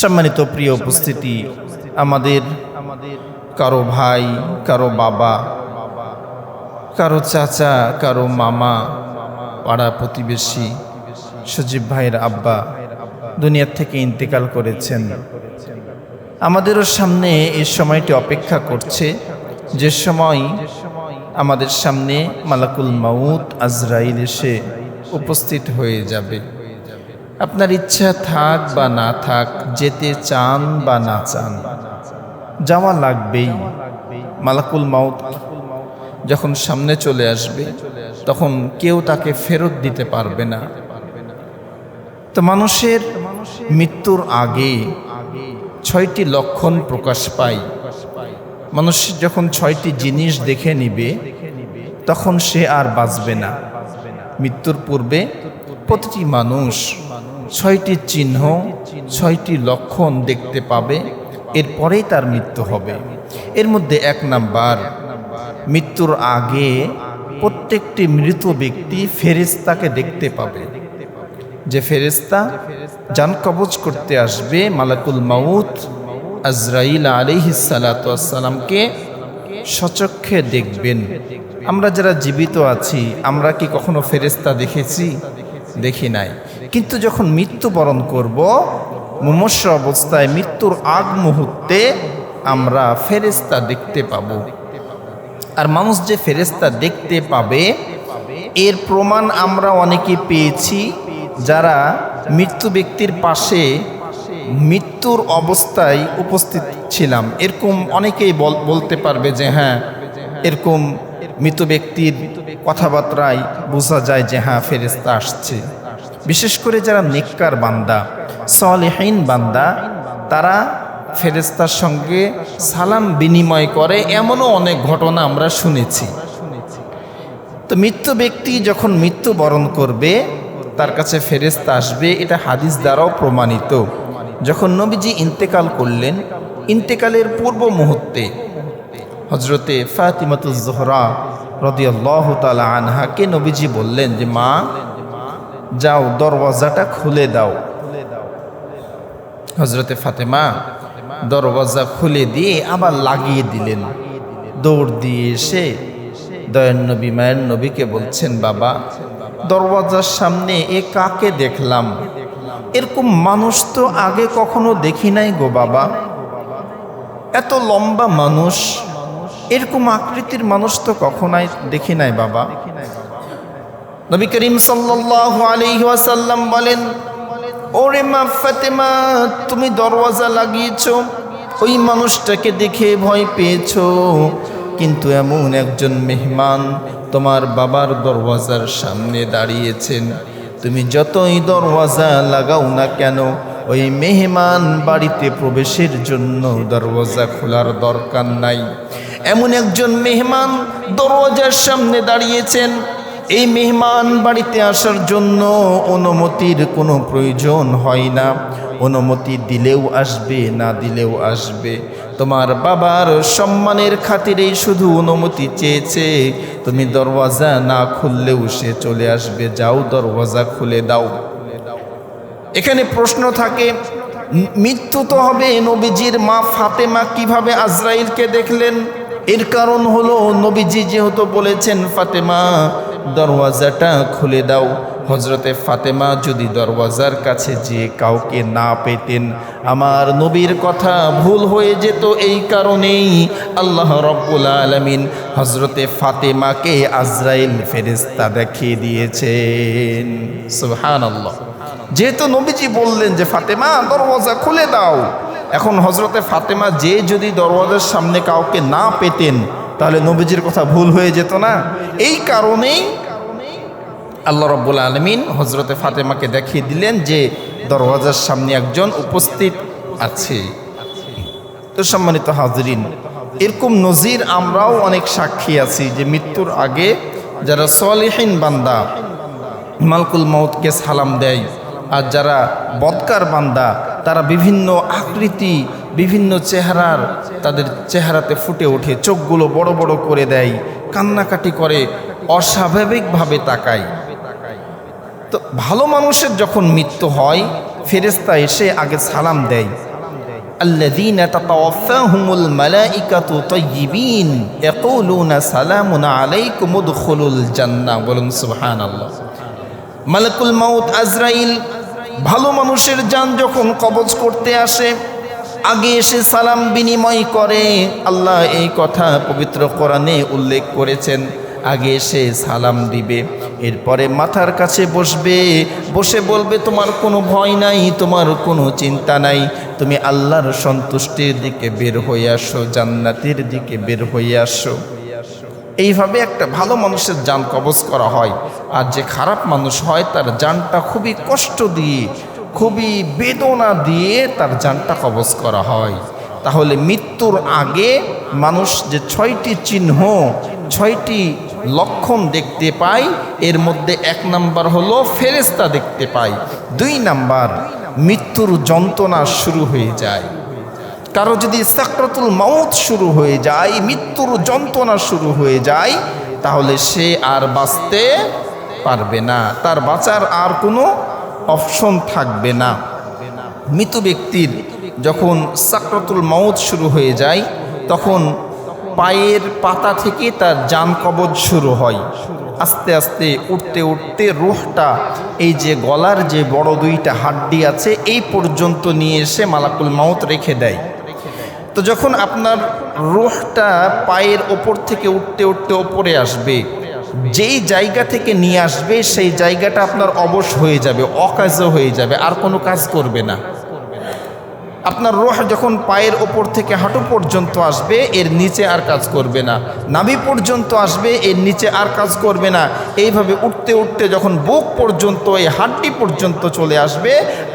সম্মানিত প্রিয় উপস্থিতি, আমাদের আমাদের কারও ভাই, কারও বাবা, কারও চাচা, কারও মামা, পাড়া প্রতিবেশী, সজীব ভাইয়ের আব্বা দুনিয়ার থেকে ইন্তেকাল করেছেন। আমাদেরও সামনে এই সময়টি অপেক্ষা করছে, যে সময় আমাদের সামনে মালাকুল মাউত আজরাইল এসে উপস্থিত হয়ে যাবে। আপনার ইচ্ছা থাক বা না থাক, যেতে চান বা না চান, যাওয়া লাগবেই। মালাকুল মাউত যখন সামনে চলে আসবে, তখন কেউ তাকে ফেরত দিতে পারবে না। তো মানুষের মৃত্যুর আগে ছয়টি লক্ষণ প্রকাশ পায়। মানুষ যখন ছয়টি জিনিস দেখে নিবে, তখন সে আর বাঁচবে না। মৃত্যুর পূর্বে প্রতিটি মানুষ ছয়টি চিহ্ন, ছয়টি লক্ষণ দেখতে পাবে। এরপরেই তার মৃত্যু হবে। এর মধ্যে এক নাম্বার, মৃত্যুর আগে প্রত্যেকটি মৃত ব্যক্তি ফেরেস্তাকে দেখতে পাবে। যে ফেরেস্তা যান কবজ করতে আসবে মালাকুল মাউত আজরাইল আলিহিসালাতামকে সচক্ষে দেখবেন। আমরা যারা জীবিত আছি, আমরা কি কখনো ফেরেস্তা দেখেছি? দেখি নাই। কিন্তু যখন মৃত্যুবরণ করব, মুমস্য অবস্থায় মৃত্যুর আগ মুহূর্তে আমরা ফেরেস্তা দেখতে পাব। আর মানুষ যে ফেরেস্তা দেখতে পাবে, এর প্রমাণ আমরা অনেকে পেয়েছি যারা মৃত্যু ব্যক্তির পাশে মৃত্যুর অবস্থায় উপস্থিত ছিলাম। এরকম অনেকেই বলতে পারবে যে হ্যাঁ এরকম মৃত ব্যক্তির কথাবার্তায় বোঝা যায় যে হ্যাঁ ফেরেস্তা আসছে। বিশেষ করে যারা নেককার বান্দা, সলেহীন বান্দা, তারা ফেরেস্তার সঙ্গে সালাম বিনিময় করে এমনও অনেক ঘটনা আমরা শুনেছি। তো মৃত্যু ব্যক্তি যখন মৃত্যু বরণ করবে, তার কাছে ফেরেস্তা আসবে, এটা হাদিস দ্বারাও প্রমাণিত। যখন নবীজি ইন্তেকাল করলেন, ইন্তেকালের পূর্ব মুহূর্তে হজরতে ফাতিমাতুজোহরা রদিয়াল্লাহ তালা আনহাকে নবীজি বললেন যে, মা যাও, দরওয়াজাটা খুলে দাও। হজরতে ফাতেমা দরওয়াজা খুলে দিয়ে আবার লাগিয়ে দিলেন। দৌড় দিয়ে এসে দয়ান নবী, মায়ের নবীকে বলছেন, বাবা, দরওয়াজার সামনে এ কাকে দেখলাম? এরকম মানুষ তো আগে কখনো দেখি নাই গো বাবা। এত লম্বা মানুষ, এরকম আকৃতির মানুষ তো কখনোই দেখি নাই বাবা। নবী করিম সাল্লাল্লাহু আলাইহি ওয়াসাল্লাম বলেন, ওরে মা ফাতেমা, তুমি দরওয়াজা লাগিয়েছ, ওই মানুষটাকে দেখে ভয় পেয়েছ। কিন্তু এমন একজন মেহমান তোমার বাবার দরওয়াজার সামনে দাঁড়িয়েছেন। তুমি যতই দরওয়াজা লাগাও না কেন, ওই মেহমান বাড়িতে প্রবেশের জন্য দরওয়াজা খোলার দরকার নাই। এমন একজন মেহমান দরওয়াজার সামনে দাঁড়িয়েছেন এই মেহমান বাড়িতে আসার জন্য অনুমতির কোনো প্রয়োজন হয় না। অনুমতি দিলেও আসবে, না দিলেও আসবে। তোমার বাবার সম্মানের খাতিরেই শুধু অনুমতি চেয়েছে। তুমি দরওয়াজা না খুললেও সে চলে আসবে। যাও, দরওয়াজা খুলে দাও। এখানে প্রশ্ন থাকে, মৃত্যু তো হবে নবীজির মা ফাতেমা কীভাবে আজরাইলকে দেখলেন? এর কারণ হলো নবীজি যেহেতু বলেছেন, ফাতেমা দরওয়াজাটা খুলে দাও। হজরতে ফাতেমা যদি দরওয়াজার কাছে যে কাউকে না পেতেন, আমার নবীর কথা ভুল হয়ে যেত এই কারণেই আল্লাহ রব্বুল আলমিন হজরতে ফাতেমাকে আজরাইল ফেরিস্তা দেখিয়ে দিয়েছেন। সুহান আল্লাহ যেহেতু নবীজি বললেন যে, ফাতেমা, দরওয়াজা খুলে দাও। এখন হজরতে ফাতেমা যে যদি দরওয়াজার সামনে কাউকে না পেতেন তাহলে নবীজির কথা ভুল হয়ে যেত না। এই কারণেই আল্লাহ রব্বুল আলমিন হজরতে ফাতেমাকে দেখিয়ে দিলেন যে দরওয়াজার সামনে একজন উপস্থিত আছে। তো সম্মানিত হাজরিন, এরকম নজির আমরাও অনেক সাক্ষী আছি যে মৃত্যুর আগে যারা সলিহীন বান্দা মালকুল মৌতকে সালাম দেয় আর যারা বদকার বান্দা তারা বিভিন্ন আকৃতি বিভিন্ন চেহারার তাদের চেহারাতে ফুটে ওঠে চোখগুলো বড় বড় করে দেয় কান্নাকাটি করে অস্বাভাবিকভাবে তাকায় তো ভালো মানুষের যখন মৃত্যু হয় ফেরেস্তা এসে আগে সালাম দেয় الذين تتوفاهم الملائكة طيبين يقولون سلام عليكم ادخلوا الجنة বলুন সুবহানাল্লাহ মালাকুল মাউত আজরাইল ভালো মানুষের যান যখন কবজ করতে আসে, আগে এসে সালাম বিনিময় করে। আল্লাহ এই কথা পবিত্র কোরআনে উল্লেখ করেছেন, আগে এসে সালাম দিবে, এরপরে মাথার কাছে বসবে, বসে বলবে, তোমার কোনো ভয় নাই, তোমার কোনো চিন্তা নাই, তুমি আল্লাহর সন্তুষ্টির দিকে বের হয়ে আসো, জান্নাতের দিকে বের হয়ে আসো। এইভাবে একটা ভালো মানুষের যান কবজ করা হয়। আর যে খারাপ মানুষ হয়, তার যানটা খুবই কষ্ট দিয়ে, খুবই বেদনা দিয়ে তার যানটা কবজ করা হয়। তাহলে মৃত্যুর আগে মানুষ যে ছয়টি চিহ্ন, ছয়টি লক্ষণ দেখতে পায়, এর মধ্যে এক নাম্বার হলো ফেরেস্তা দেখতে পায়। দুই নাম্বার, মৃত্যুর যন্ত্রণা শুরু হয়ে যায়। কারও যদি সাকরাতুল মাউত শুরু হয়ে যায়, মৃত্যুর যন্ত্রণা শুরু হয়ে যায়, তাহলে সে আর বাঁচতে পারবে না। তার বাঁচার আর কোনো অপশন থাকবে না। মৃত ব্যক্তির যখন সাকরাতুল মাউত শুরু হয়ে যায়, তখন পায়ের পাতা থেকে তার যান কবজ শুরু হয়। আস্তে আস্তে উঠতে উঠতে রুহটা, এই যে গলার যে বড় দুইটা হাড্ডি আছে, এই পর্যন্ত নিয়ে এসে মালাকুল মাউত রেখে দেয়। তো যখন আপনার রুহটা পায়ের ওপর থেকে উঠতে উঠতে ওপরে আসবে, যেই জায়গা থেকে নিয়ে আসবে, সেই জায়গাটা আপনার অবশ হয়ে যাবে, অকাজ হয়ে যাবে, আর কোনো কাজ করবে না। আপনার রোহ যখন পায়ের ওপর থেকে হাঁটু পর্যন্ত আসবে, এর নিচে আর কাজ করবে না। নাভি পর্যন্ত আসবে, এর নিচে আর কাজ করবে না। এইভাবে উঠতে উঠতে যখন বুক পর্যন্ত, এই হাড্ডি পর্যন্ত চলে আসবে,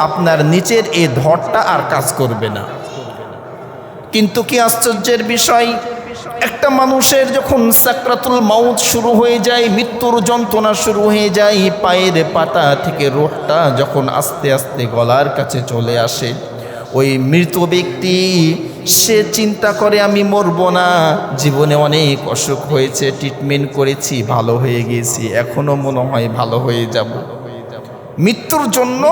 আপনার নিচের এই ধরটা আর কাজ করবে না। কিন্তু কি আশ্চর্যের বিষয়? একটা মানুষের যখন সাকরাতুল মাউত শুরু হয়ে যায়, মৃত্যুর যন্ত্রণা শুরু হয়ে যায়, পায়ের পাতা থেকে রোহটা যখন আস্তে আস্তে গলার কাছে চলে আসে, ওই মৃত ব্যক্তি, সে চিন্তা করে, আমি মরবো না। জীবনে অনেক অসুখ হয়েছে ট্রিটমেন্ট করেছি, ভালো হয়ে গেছি এখনও মনে হয় ভালো হয়ে যাব। মৃত্যুর জন্য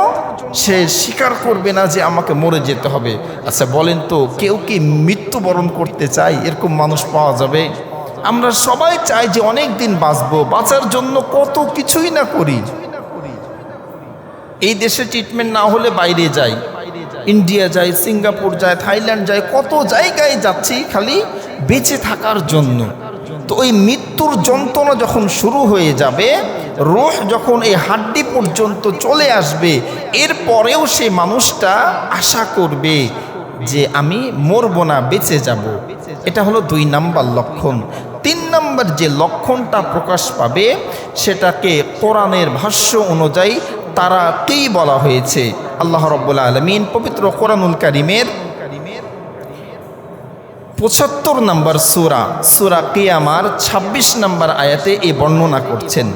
সে স্বীকার করবে না যে আমাকে মরে যেতে হবে। আচ্ছা বলেন তো, কেউ কি মৃত্যুবরণ করতে চায়? এরকম মানুষ পাওয়া যাবে? আমরা সবাই চাই যে অনেক দিন বাঁচবো, বাঁচার জন্য কত কিছুই না করি। এই দেশে ট্রিটমেন্ট না হলে বাইরে যাই। ইন্ডিয়া যায় সিঙ্গাপুর যায় থাইল্যান্ড যায়, কত জায়গায় যাচ্ছি খালি বেঁচে থাকার জন্য। তো ওই মৃত্যুর যন্ত্রণা যখন শুরু হয়ে যাবে রোহ যখন এই হাড্ডি পর্যন্ত চলে আসবে এরপরেও সে মানুষটা আশা করবে যে আমি মরবো না, বেঁচে যাব। এটা হলো দুই নাম্বার লক্ষণ। তিন নাম্বার যে লক্ষণটা প্রকাশ পাবে, সেটাকে কোরআনের ভাষ্য অনুযায়ী তারা কেই বলা হয়েছে। আল্লাহ রব্বুল আলমিন পবিত্র কোরআনুল কারিমের পঁচাত্তর নম্বর সুরা সুরা কিয়ামার ২৬ নম্বর আয়াতে এই বর্ণনা করছেন।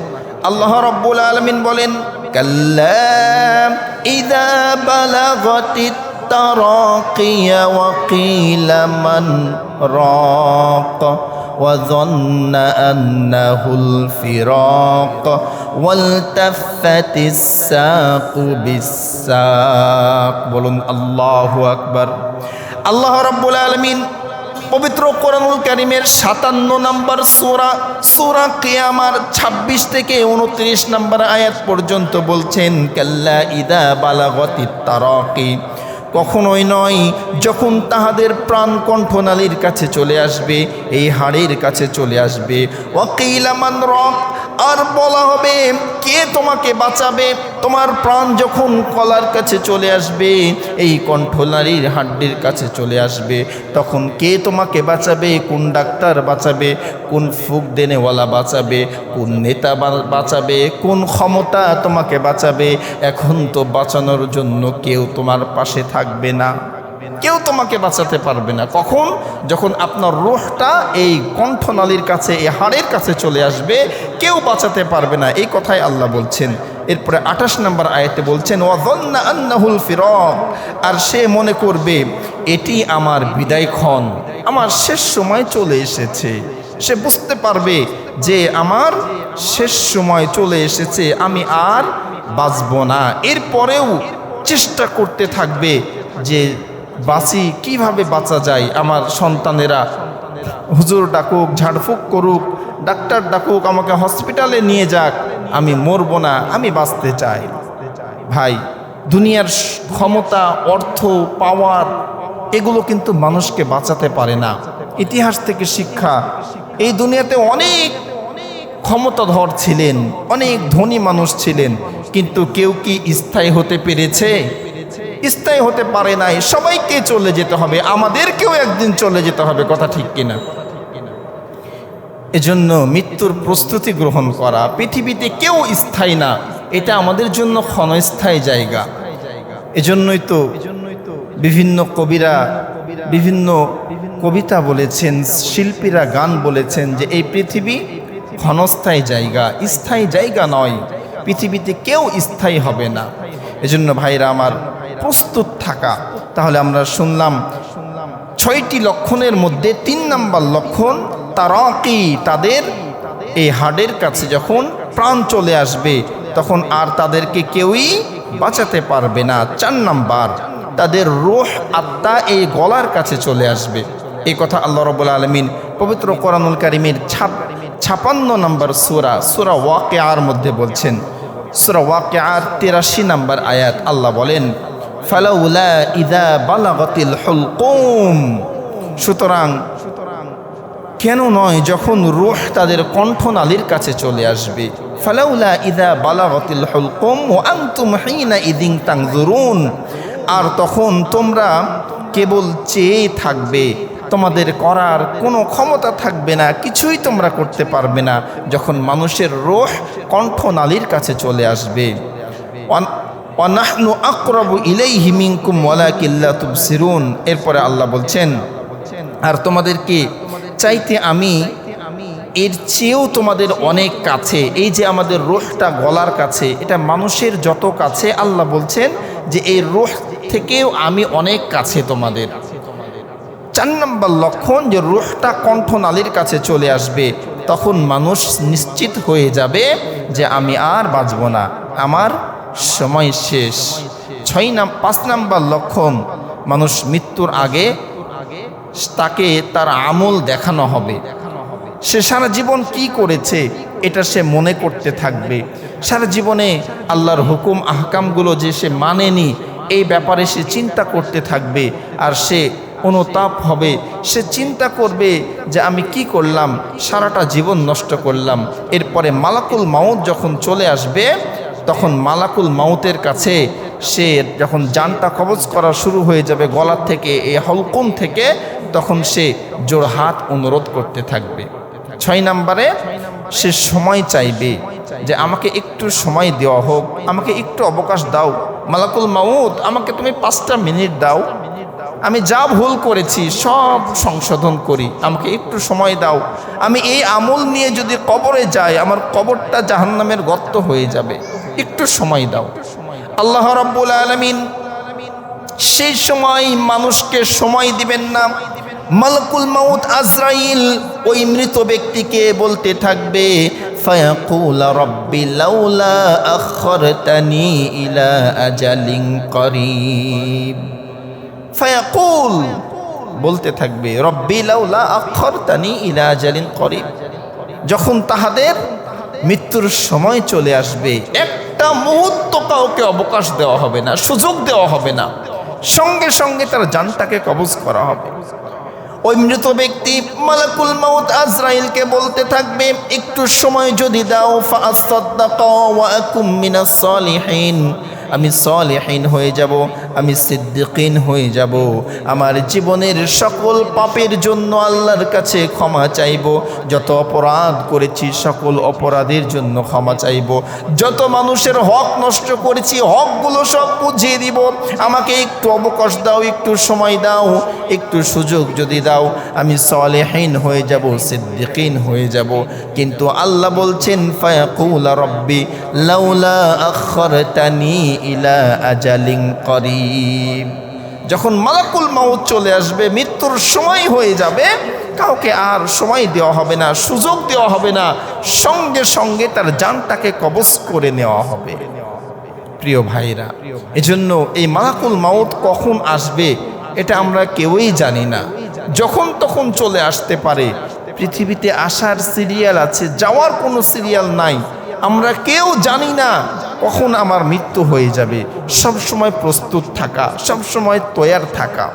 আল্লাহ রব্বুল আলমিন বলেন কাল্লাম ইদা বালাগতিত التراقي وقيل من راق وظن أنه الفراق والتفت الساق بالساق বলুন আল্লাহু আকবার আল্লাহ রাব্বুল আলামিন পবিত্র কোরআনুল করিমের সাতান্ন নম্বর সোরা সোরা কেয়ামার ২৬ থেকে উনত্রিশ নম্বর আয়াত পর্যন্ত বলছেন, কাল্লা ইদা বালাগতি তারকে। কখনোই নয়, যখন তাহাদের প্রাণ কণ্ঠনালীর কাছে চলে আসবে, এই হাড়ের কাছে চলে আসবে। ওয়াকিলামান রক। আর বলা হবে, কে তোমাকে বাঁচাবে? তোমার প্রাণ যখন কলার কাছে চলে আসবে, এই কণ্ঠনালীর হাড্ডির কাছে চলে আসবে। তখন কে তোমাকে বাঁচাবে? কোন ডাক্তার বাঁচাবে? কোন ফুক দেনেওয়ালা বাঁচাবে? কোন নেতা বাঁচাবে? কোন ক্ষমতা তোমাকে বাঁচাবে? এখন তো বাঁচানোর জন্য কেউ তোমার পাশে থাকবে না। কেউ তোমাকে বাঁচাতে পারবে না। কখন? যখন আপনার রোহটা এই কণ্ঠনালীর কাছে, এই হাড়ের কাছে চলে আসবে, কেউ বাঁচাতে পারবে না। এই কথাই আল্লাহ বলছেন। এরপরে আঠাশ নম্বর আয়াতে বলছেন ওয়াজন্না ফিরক। আর সে মনে করবে, এটি আমার বিদায়ক্ষণ আমার শেষ সময় চলে এসেছে। সে বুঝতে পারবে যে, আমার শেষ সময় চলে এসেছে, আমি আর বাঁচব না। এরপরেও চেষ্টা করতে থাকবে যে বাঁচি, কীভাবে বাঁচা যায়? আমার সন্তানেরা, হুজুর ডাকুক, ঝাড়ফুঁক করুক, ডাক্তার ডাকুক, আমাকে হসপিটালে নিয়ে যাক, আমি মরবো না, আমি বাঁচতে চাই। ভাই, দুনিয়ার ক্ষমতা, অর্থ, পাওয়ার, এগুলো কিন্তু মানুষকে বাঁচাতে পারে না। ইতিহাস থেকে শিক্ষা, এই দুনিয়াতে অনেক ক্ষমতাধর ছিলেন, অনেক ধনী মানুষ ছিলেন, কিন্তু কেউ কি স্থায়ী হতে পেরেছে? স্থায়ী হতে পারে নাই। সবাইকে চলে যেতে হবে। আমাদেরকেও একদিন চলে যেতে হবে। কথা ঠিক কিনা? এজন্য মৃত্যুর প্রস্তুতি গ্রহণ করা। পৃথিবীতে কেউ স্থায়ী না। এটা আমাদের জন্য ক্ষণস্থায়ী জায়গা। এজন্যই তো বিভিন্ন কবিরা, বিভিন্ন কবিতা বলেছেন, শিল্পীরা গান বলেছেন যে এই পৃথিবী ক্ষণস্থায়ী জায়গা। স্থায়ী জায়গা নয়। পৃথিবীতে কেউ স্থায়ী হবে না। এজন্য ভাইরা আমার প্রস্তুত থাকা। তাহলে আমরা শুনলাম ছয়টি লক্ষণের মধ্যে তিন নাম্বার লক্ষণ তারাকি, তাদের এই হাড়ের কাছে যখন প্রাণ চলে আসবে, তখন আর তাদেরকে কেউই বাঁচাতে পারবে না। চার নাম্বার, তাদের রোহ আত্মা এই গলার কাছে চলে আসবে। এই কথা আল্লাহ রবুল আলমিন পবিত্র কোরআনুল কারিমের ছাপ ছাপান্ন নম্বর সুরা সুরা ওয়াকে আর মধ্যে বলছেন। সুরা ওয়াকে আর তিরাশি নম্বর আয়াত আল্লাহ বলেন ফালাউলা ইদা বালাগতিল হুলকুম। সুতরাং কেন নয় যখন রুহ তাদের কণ্ঠনালীর কাছে চলে আসবে? ফালাউলা ইদা বালাগতিল হুলকুম ও আনতুম হিনা ইদিং তাংজুরুন। আর তখন তোমরা কেবল চেয়ে থাকবে, তোমাদের করার কোনো ক্ষমতা থাকবে না, কিছুই তোমরা করতে পারবে না, যখন মানুষের রোহ কণ্ঠনালীর কাছে চলে আসবে। অনাহনু আকরবু ইলাইহি মিনকুম ওয়ালাকিল্লা তুবসিরুন। এরপরে আল্লাহ বলছেন, আর তোমাদেরকে চাইতে আমি এর চেয়েও তোমাদের অনেক কাছে, এই যে আমাদের রোহটা গলার কাছে, এটা মানুষের যত কাছে, আল্লাহ বলছেন যে এই রোহ থেকেও আমি অনেক কাছে তোমাদের। চার নম্বর লক্ষণ, যে রুহটা কণ্ঠনালীর কাছে চলে আসবে, তখন মানুষ নিশ্চিত হয়ে যাবে যে আমি আর বাঁচব না। আমার সময় শেষ। ছয় নাম, পাঁচ নাম্বার লক্ষণ, মানুষ মৃত্যুর আগে তাকে তার আমল দেখানো হবে। সে সারা জীবন কি করেছে, এটা সে মনে করতে থাকবে। সারা জীবনে আল্লাহর হুকুম, আহকামগুলো যে সে মানেনি, এই ব্যাপারে সে চিন্তা করতে থাকবে। আর সে অনুতাপ হবে। সে চিন্তা করবে যে আমি কি করলাম, সারাটা জীবন নষ্ট করলাম। এরপরে মালাকুল মাউত যখন চলে আসবে তখন মালাকুল মাউতের কাছে সে যখন জানটা কবজ করা শুরু হয়ে যাবে গলার থেকে এই হলকুম থেকে, তখন সে জোর হাত অনুরোধ করতে থাকবে। ছয় নম্বরে, সে সময় চাইবে যে আমাকে একটু সময় দেওয়া হোক, আমাকে একটু অবকাশ দাও। মালাকুল মাউত, আমাকে তুমি পাঁচটা মিনিট দাও। আমি যা ভুল করেছি সব সংশোধন করি, আমাকে একটু সময় দাও। আমি এই আমল নিয়ে যদি কবরে যাই, আমার কবরটা জাহান্নামের গর্ত হয়ে যাবে। একটু সময় দাও। আল্লাহ রাব্বুল আলামিন সেই সময় মানুষকে সময় দিবেন না। মালকুল মাউত আজরাইল ওই মৃত ব্যক্তিকে বলতে থাকবে আখরতানি ইলা বলতে থাকবে, রব্বি লাউলা আখরতানি ইলা আজালিন যখন তাহাদের মৃত্যুর সময় চলে আসবে একটা মুহূর্ত কাউকে অবকাশ দেওয়া হবে না, সুযোগ দেওয়া হবে না। সঙ্গে সঙ্গে তার জানটাকে কবজ করা হবে। ওই মৃত ব্যক্তি মালাকুল মাউত আজরাইলকে বলতে থাকবে, একটু সময় যদি দাও ফাআসাদ্দাকা ওয়া আকুম মিনাস সালিহিন। আমি সলেহীন হয়ে যাব, আমি সিদ্দিকিন হয়ে যাব। আমার জীবনের সকল পাপের জন্য আল্লাহর কাছে ক্ষমা চাইব, যত অপরাধ করেছি সকল অপরাধের জন্য ক্ষমা চাইব। যত মানুষের হক নষ্ট করেছি, হকগুলো সব বুঝিয়ে দিব। আমাকে একটু অবকাশ দাও, একটু সময় দাও, একটু সুযোগ যদি দাও, আমি সলেহীন হয়ে যাব, সিদ্দিকিন হয়ে যাব। কিন্তু আল্লাহ বলছেন, ফায়াকুল রব্বি, লাউলা আখরতানি ইলা আজালিং করিম যখন মালাকুল মাউত চলে আসবে, মৃত্যুর সময় হয়ে যাবে, কাউকে আর সময় দেওয়া হবে না, সুযোগ দেওয়া হবে না, সঙ্গে সঙ্গে তার যানটাকে কবজ করে নেওয়া হবে। প্রিয় ভাইরা, এজন্য এই মালাকুল মাউত কখন আসবে, এটা আমরা কেউই জানি না। যখন তখন চলে আসতে পারে। পৃথিবীতে আসার সিরিয়াল আছে, যাওয়ার কোনো সিরিয়াল নাই। আমরা কেউ জানি না কখন আমার মৃত্যু হয়ে যাবে? সব সময় প্রস্তুত থাকা সব সময় তৈয়ার থাকা।